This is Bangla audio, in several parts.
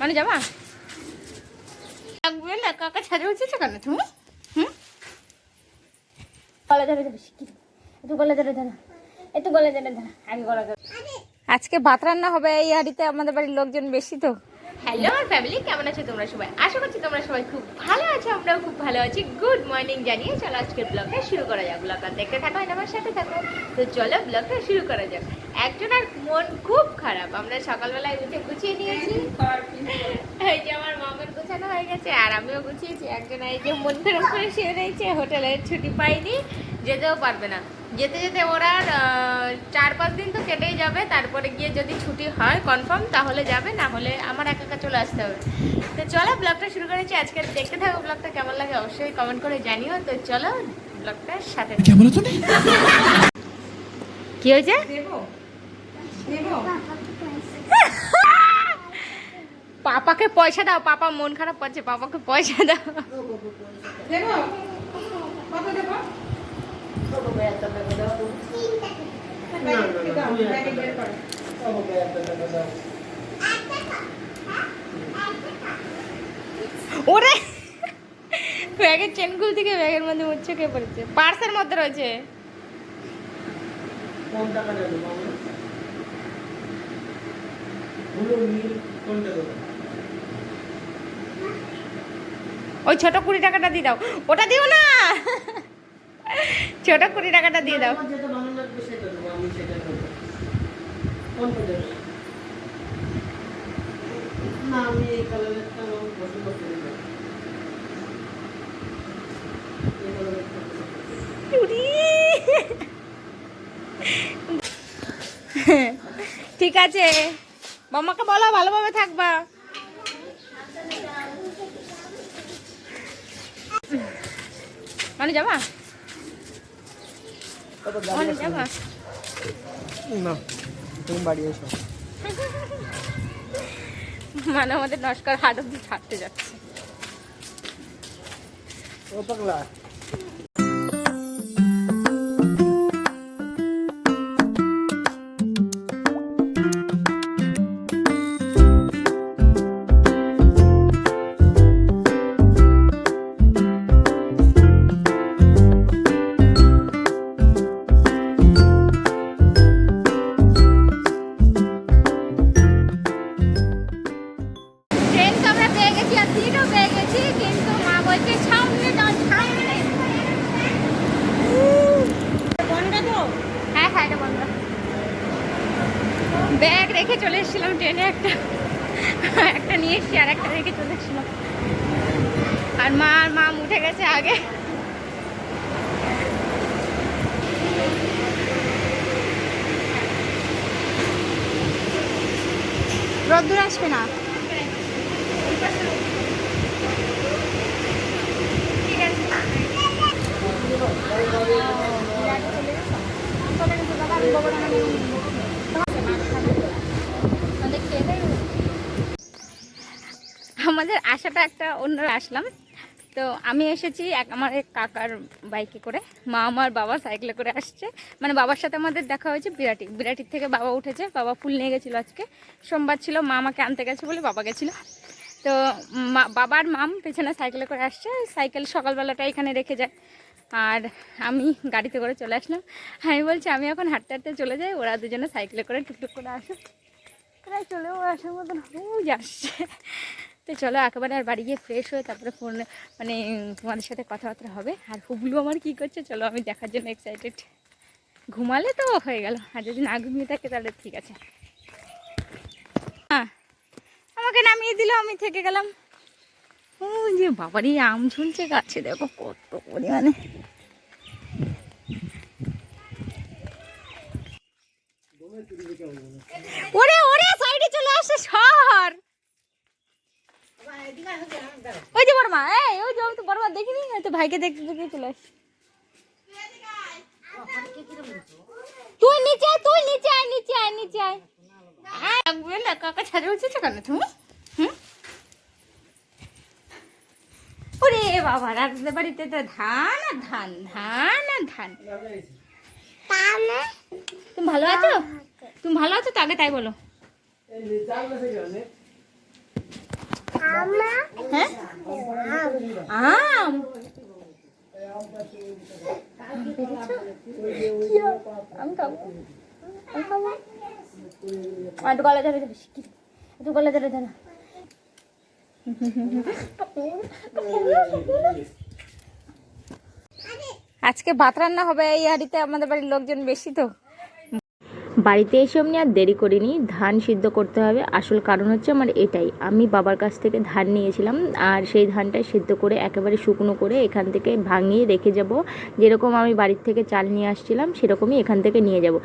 মানে যাবা লাগবে না কাকা ছাড়ে উঠেছে কেন তুমি? হুম? গলা ধরে ধরে শিখি। একটু গলা ধরে ধরো। একটু গলা ধরে ধরো। আগে গলা ধরে আজকে ভাত রান্না হবে এই হাড়িতে আমাদের বাড়ির লোকজন বেশি তো। হ্যালো আমার ফ্যামিলি কেমন আছো তোমরা সবাই? আশা করছি তোমরা সবাই খুব ভালো আছো আমরাও খুব ভালো আছি। গুড মর্নিং জানিয়ে চলো আজকের ব্লগটা শুরু করা যাক। ব্লগটা দেখতে থাকো আর আমার সাথে থাকো। তো চলো ব্লগটা শুরু করা যাক। একজনের মন খুব খারাপ। আমরা সকালবেলায় উঠে গুছিয়ে নিয়েছি। এই যে আমার মামের গোছানো হয়ে গেছে আর আমিও গুছিয়েছি। একজন এই যে মন খারাপ করে শুয়ে রয়েছে হোটেলের ছুটি পাইনি যেতেও পারবে না। যেতে যেতে ওরা চার পাঁচ দিন তো কেটেই যাবে। তারপরে গিয়ে যদি ছুটি হয় কনফার্ম তাহলে যাবে না হলে আমার একা একা চলে আসতে হবে। তো চলো ব্লগটা শুরু করেছি। আজকে দেখতে থাকো ব্লগটা কেমন লাগে অবশ্যই কমেন্ট করে জানিও। তো চলো ব্লগটার সাথে কি হয়েছে? পাপাকে পয়সা দাও পাপা মন খারাপ করছে পাপাকে পয়সা দাও। ওরে! ব্যাগের চেনগুলো থেকে ব্যাগের মধ্যে উচ্ছে কে পড়েছে। পার্সের মধ্যে রয়েছে। কোন টাকাটা দেবো নীল কোনটা দেবো? ওই ছোট কুড়ি টাকাটা দিয়ে দাও। ওটা দিও না। ছোট কুড়ি টাকাটা দিয়ে দাও। ঠিক আছে। মামাকে বলো ভালোভাবে থাকবা। মানে যাবা? মানে যাবা? না তুমি বাড়ি এসো। মানে আমাদের নস্কর হাট অব্দি ছাড়তে যাচ্ছে। ও পাগলা। রেখে চলে এসেছিলাম ট্রেনে একটা একটা নিয়ে এসছি আর একটা রেখে চলে এসেছিলাম। আর মা আর মাম উঠে গেছে আগে। রোদ্দুর আসবে না ঠিক আছে আমাদের আশাটা একটা অন্য আসলাম। তো আমি এসেছি এক আমার এক কাকার বাইকে করে। মা আমার বাবা সাইকেলে করে আসছে। মানে বাবার সাথে আমাদের দেখা হয়েছে বিরাটি। বিরাটির থেকে বাবা উঠেছে। বাবা ফুল নিয়ে গেছিল আজকে। সোমবার ছিল, মা আমাকে আনতে গেছে বলে বাবা গেছিল। তো মা, বাবার মাম পেছনে সাইকেলে করে আসছে। সাইকেল সকালবেলাটা এখানে রেখে যায়। আর আমি গাড়িতে করে চলে আসলাম। আমি বলছি, আমি এখন হাঁটতে হাঁটতে চলে যাই। ওরা দুজনে সাইকেলে করে টুকটুক করে আসে প্রায় চলেও আসার মতন হুজ আসছে তো চলো একেবারে আর বাড়ি গিয়ে ফ্রেশ হয়ে তারপরে ফোন মানে তোমাদের সাথে কথাবার্তা হবে। আর হুবলু আমার কী করছে চলো আমি দেখার জন্য এক্সাইটেড ঘুমালে তো হয়ে গেল, আর যদি না ঘুমিয়ে থাকে তাহলে ঠিক আছে। হ্যাঁ আমাকে নামিয়ে দিল, আমি থেকে গেলাম। ও যে বাবারই আম ঝুলছে গাছে, দেখো কত পরিমাণে। ওরে ওরে সাইডে চলে আসছে শহর ওই যে বড়মা এই ওই যে আমি তো বড়মা দেখিনি হয়তো ভাইকে দেখতে দেখে চলে তুই নিচে তুই নিচে আয় নিচে আয় নিচে আয়। লাগবে না কাকা ছাড়ে উঠেছে কেন তুমি? হুম? ওরে বাবা রাজদের বাড়িতে তো ধান আর ধান ধান আর ধান। তুমি ভালো আছো? তুমি ভালো আছো তো? আগে তাই বলো। এই যে চাল গাছে গেলে হ্যাঁ আম। আমি খাব। আমি খাব। একটু গলা ধরে ধরে একটু গলা ধরে ধরে আজকে ভাত রান্না হবে এই হাড়িতে আমাদের বাড়ির লোকজন বেশি তো। বাড়িতে এসে আমি আর দেরি করিনি, ধান সিদ্ধ করতে হবে। আসল কারণ হচ্ছে আমার এটাই। আমি বাবার কাছ থেকে ধান নিয়েছিলাম আর সেই ধানটা সিদ্ধ করে একেবারে শুকনো করে এখান থেকে ভাঙিয়ে রেখে যাব। যেরকম আমি বাড়ির থেকে চাল নিয়ে আসছিলাম, সেরকমই এখান থেকে নিয়ে যাব।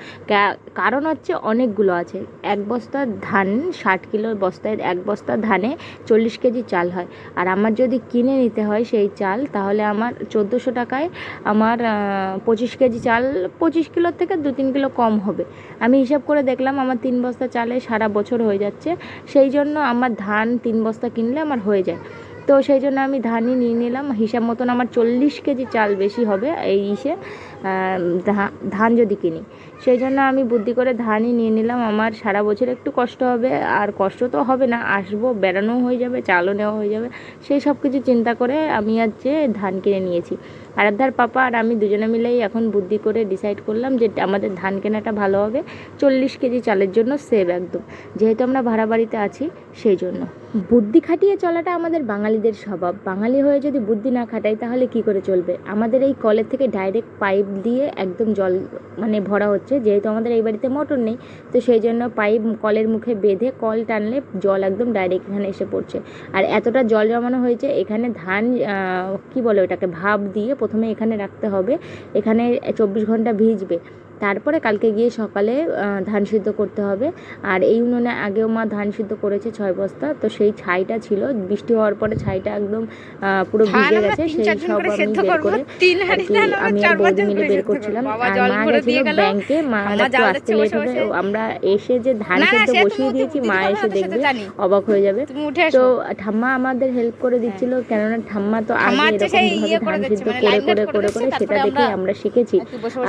কারণ হচ্ছে অনেকগুলো আছে। এক বস্তা ধান, ষাট কিলো বস্তায় এক বস্তা ধানে চল্লিশ কেজি চাল হয়। আর আমার যদি কিনে নিতে হয় সেই চাল, তাহলে আমার চোদ্দোশো টাকায় আমার পঁচিশ কেজি চাল, পঁচিশ কিলোর থেকে দু তিন কিলো কম হবে। আমি হিসাব করে দেখলাম আমার তিন বস্তা চালে সারা বছর হয়ে যাচ্ছে, সেই জন্য আমার ধান তিন বস্তা কিনলে আমার হয়ে যায়। তো সেই জন্য আমি ধানই নিয়ে নিলাম, হিসাব মতন আমার চল্লিশ কেজি চাল বেশি হবে এই ইসে। ধান যদি কিনি। সেই জন্য আমি বুদ্ধি করে ধানই নিয়ে নিলাম। আমার সারা বছর একটু কষ্ট হবে। আর কষ্ট তো হবে না। আসব, বেড়ানোও হয়ে যাবে, চালও নেওয়া হয়ে যাবে। সেই সব কিছু চিন্তা করে আমি আজ যে ধান কিনে নিয়েছি। আরাধ্যার পাপা আর আমি দুজনে মিলেই এখন বুদ্ধি করে ডিসাইড করলাম যে আমাদের ধান কেনাটা ভালো হবে। চল্লিশ কেজি চালের জন্য সেভ একদম। যেহেতু আমরা ভাড়া বাড়িতে আছি, সেই জন্য। বুদ্ধি খাটিয়ে চলাটা আমাদের বাঙালিদের স্বভাব। বাঙালি হয়ে যদি বুদ্ধি না খাটাই, তাহলে কি করে চলবে? আমাদের এই কলের থেকে ডাইরেক্ট পাইপ দিয়ে একদম জল মানে ভরা হচ্ছে। যেহেতু আমাদের এই বাড়িতে মোটর নেই, তো সেই জন্য পাইপ কলের মুখে বেঁধে কল টানলে জল একদম ডাইরেক্ট এখানে এসে পড়ছে। আর এতটা জল জমানো হয়েছে, এখানে ধান কি বলে ওটাকে, ভাপ দিয়ে প্রথমে এখানে রাখতে হবে। এখানে চব্বিশ ঘণ্টা ভিজবে। তারপরে কালকে গিয়ে সকালে ধান সিদ্ধ করতে হবে। আর এই উনুনে আগেও মা ধান সিদ্ধ করেছে ছয় বস্তা তো সেই ছাইটা ছিল। বৃষ্টি হওয়ার পরে ছাইটা একদম পুরো ভিজে গেছে। সেই সব আমি বের করে আমি আর বৌদি মিলে বের করছিলাম। আর মা গেছিল ব্যাংকে মা একটু আসতে লেট হবে আমরা এসে যে ধান সিদ্ধ বসিয়ে দিয়েছি মা এসে দেখবে অবাক হয়ে যাবে। তো ঠাম্মা আমাদের হেল্প করে দিচ্ছিল কেননা ঠাম্মা তো আগে এরকম ভাবে ইয়ে ধান সিদ্ধ মানে করে করে করে করে সেটা দেখে আমরা শিখেছি।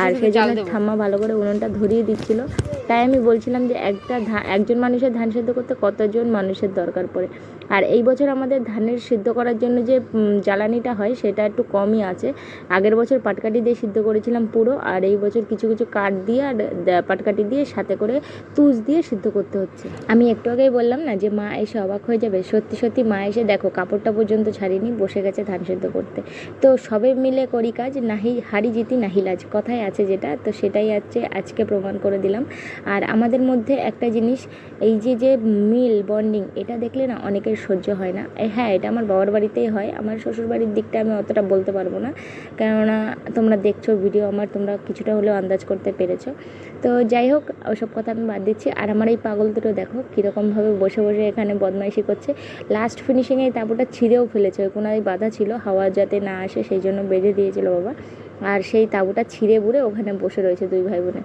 আর সেই জন্য ঠাম্মা ভালো করে উনুনটা ধরিয়ে দিচ্ছিল। তাই আমি বলছিলাম যে একটা একজন মানুষের ধান সেদ্ধ করতে কতজন মানুষের দরকার পড়ে? আর এই বছর আমাদের ধানের সিদ্ধ করার জন্য যে জ্বালানিটা হয় সেটা একটু কমই আছে। আগের বছর পাটকাঠি দিয়ে সিদ্ধ করেছিলাম পুরো, আর এই বছর কিছু কিছু কাঠ দিয়ে আর পাটকাঠি দিয়ে সাথে করে তুষ দিয়ে সিদ্ধ করতে হচ্ছে। আমি একটু আগেই বললাম না যে, মা এসে অবাক হয়ে যাবে। সত্যি সত্যি মা এসে দেখো কাপড়টা পর্যন্ত ছাড়িনি, বসে গেছে ধান সিদ্ধ করতে। তো সবে মিলে করি কাজ, নাহি হারি জিতি, নাহি লাজ। কথায় আছে যেটা, তো সেটাই আছে আজকে প্রমাণ করে দিলাম। আর আমাদের মধ্যে একটা জিনিস, এই যে যে মিল, বন্ডিং, এটা দেখলে না অনেকের সহ্য হয় না। হ্যাঁ এটা আমার বাবার বাড়িতেই হয়। আমার শ্বশুর বাড়ির দিকটা আমি অতটা বলতে পারব না। কেননা তোমরা দেখছ ভিডিও, আমার তোমরা কিছুটা হলেও আন্দাজ করতে পেরেছ। তো যাই হোক, ওসব কথা আমি বাদ দিচ্ছি। আর আমার এই পাগল দুটো দেখো, কীরকমভাবে বসে বসে এখানে বদমাইশি করছে। লাস্ট ফিনিশিংয়ে এই তাঁবুটা ছিঁড়েও ফেলেছে। ওই কোনায় বাধা ছিল, হাওয়া যাতে না আসে, সেই জন্য বেঁধে দিয়েছিল বাবা। আর সেই তাঁবুটা ছিঁড়ে বুড়ে ওখানে বসে রয়েছে দুই ভাই বোনে।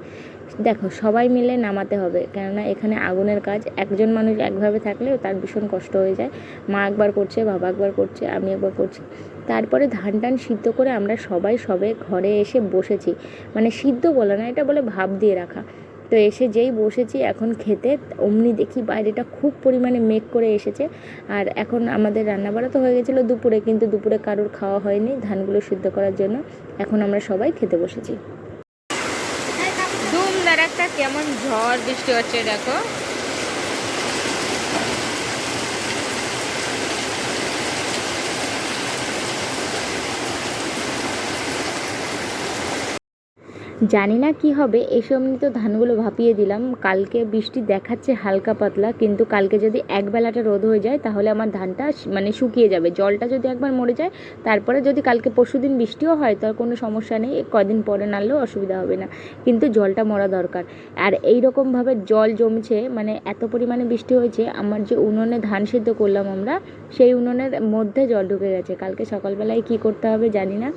দেখো, সবাই মিলে নামাতে হবে। কেননা এখানে আগুনের কাজ, একজন মানুষ একভাবে থাকলেও তার ভীষণ কষ্ট হয়ে যায়। মা একবার করছে, বাবা একবার করছে, আমি একবার করছি। তারপরে ধান টান সিদ্ধ করে আমরা সবাই সবে ঘরে এসে বসেছি। মানে সিদ্ধ বলে না, এটা বলে ভাব দিয়ে রাখা। তো এসে যেই বসেছি, এখন খেতে অমনি দেখি বাইরেটা খুব পরিমাণে মেঘ করে এসেছে। আর এখন আমাদের রান্নাবাড়া তো হয়ে গেছিল দুপুরে, কিন্তু দুপুরে কারোর খাওয়া হয়নি ধানগুলো সিদ্ধ করার জন্য। এখন আমরা সবাই খেতে বসেছি। কেমন ঝড় বৃষ্টি হচ্ছে দেখো? জানি না কি হবে এসব নিয়ে তো ধানগুলো ভাপিয়ে দিলাম। কালকে বৃষ্টি দেখাচ্ছে হালকা পাতলা, কিন্তু কালকে যদি এক বেলাটা রোদ হয়ে যায়, তাহলে আমার ধানটা মানে শুকিয়ে যাবে। জলটা যদি একবার মরে যায়, তারপরে যদি কালকে পরশু দিন বৃষ্টিও হয়, তার কোনো সমস্যা নেই, কদিন পরে নাড়লেও অসুবিধা হবে না। কিন্তু জলটা মরা দরকার। আর এই রকমভাবে জল জমছে মানে এত পরিমাণে বৃষ্টি হয়েছে, আমার যে উনুনে ধান সিদ্ধ করলাম আমরা, সেই উনুনের মধ্যে জল ঢুকে গেছে। কালকে সকালবেলায় কি করতে হবে জানি না।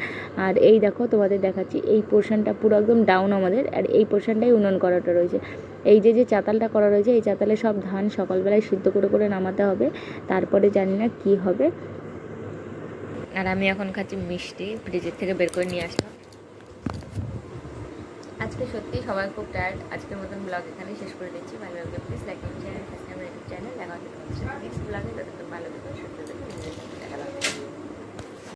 আর এই দেখো তোমাদের দেখাচ্ছি, এই পোর্শনটা পুরো একদম ডাউন আমাদের, আর এই পোর্শনটাই উনুন করাটা রয়েছে। এই যে যে চাতালটা করা রয়েছে, এই চাতালে সব ধান সকালবেলায় সিদ্ধ করে করে নামাতে হবে। তারপরে জানি না কি হবে। আর আমি এখন খাচ্ছি মিষ্টি, ফ্রিজের থেকে বের করে নিয়ে আসলাম। আজকে সত্যি সবাই খুব টায়ার্ড আজকের মতন ব্লগ এখানে শেষ করে দিচ্ছি। ভালো লাগলে please like comment share channel দেখা হচ্ছে তোমাদের সাথে